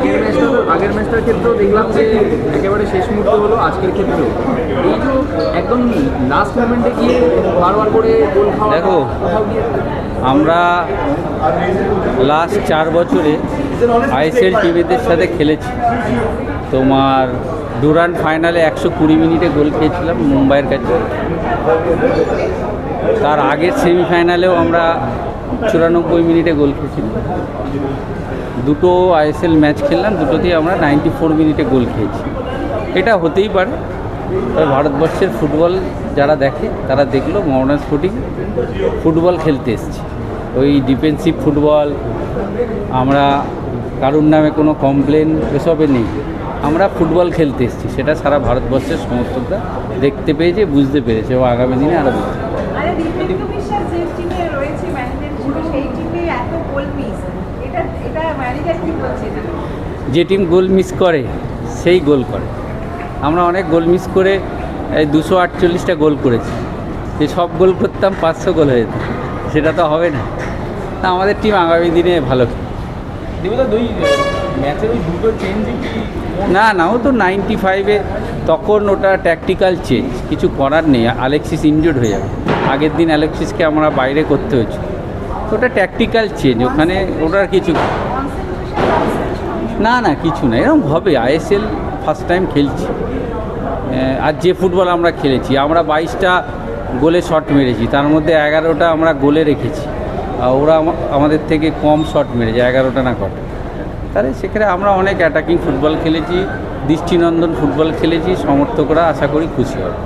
আগের ম্যাচটা আগের ম্যাচটার ক্ষেত্রেও দেখলাম যে একেবারে শেষ মুহূর্তে হলো আজকের ক্ষেত্রেও এই যে একদম লাস্ট মোমেন্টে গিয়ে বারবার করে গোল খাওয়া দেখো। আমরা লাস্ট চার বছরে আইএসএল টিভিদের সাথে খেলেছি তোমার ডুরান ফাইনালে একশো কুড়ি মিনিটে গোল খেয়েছিলাম মুম্বাইয়ের কাছে তার আগের সেমিফাইনালেও আমরা চুরানব্বই মিনিটে গোল খেয়েছিলাম। দুটো আইএসএল ম্যাচ খেললাম দুটোতেই আমরা নাইনটি ফোর মিনিটে গোল খেয়েছি। এটা হতেই পারে, তবে ভারতবর্ষের ফুটবল যারা দেখে, তারা দেখল মোহামেডান স্পোর্টিং ফুটবল খেলতে এসছে। ওই ডিফেন্সিভ ফুটবল, আমরা কারুর নামে কোনো কমপ্লেন এসবে নেই। আমরা ফুটবল খেলতে এসেছি, সেটা সারা ভারতবর্ষের সমর্থকরা দেখতে পেয়েছে, বুঝতে পেরেছে, এবং আগামী দিনে আরও বিশ্বাস যে টিমে রয়েছে ম্যানেজার হিসেবে সেই টিমে এত গোল মিস এটা এটা ম্যানেজার কি বলছে? না যে টিম গোল মিস করে সেই গোল করে। আমরা অনেক গোল মিস করে এই দুশো আটচল্লিশটা গোল করেছি। যে সব গোল করতাম পাঁচশো গোল হয়ে যেত। সেটা তো হবে না। তা আমাদের টিম আগামী দিনে ভালো। দেবতা দুই না না, ও তো নাইনটি ফাইভে তখন ওটা ট্যাকটিক্যাল চেঞ্জ কিছু করার নেই অ্যালেক্সিস ইনজুর্ড হয়ে যাবে। আগের দিন অ্যালেক্সিসকে আমরা বাইরে করতে হয়েছে। ওটা ট্যাকটিক্যাল চেঞ্জ ওখানে ওটার কিছু না না, কিছু না, এরকম হবে আইএসএল ফার্স্ট টাইম খেলছি। আর যে ফুটবল আমরা খেলেছি, আমরা বাইশটা গোলে শট মেরেছি, তার মধ্যে এগারোটা আমরা গোলে রেখেছি। ওরা আমাদের থেকে কম শট মেরেছে, এগারোটা না কটা। তাহলে সেখানে আমরা অনেক অ্যাটাকিং ফুটবল খেলেছি, দৃষ্টিনন্দন ফুটবল খেলেছি, সমর্থকরা আশা করি খুশি হবে।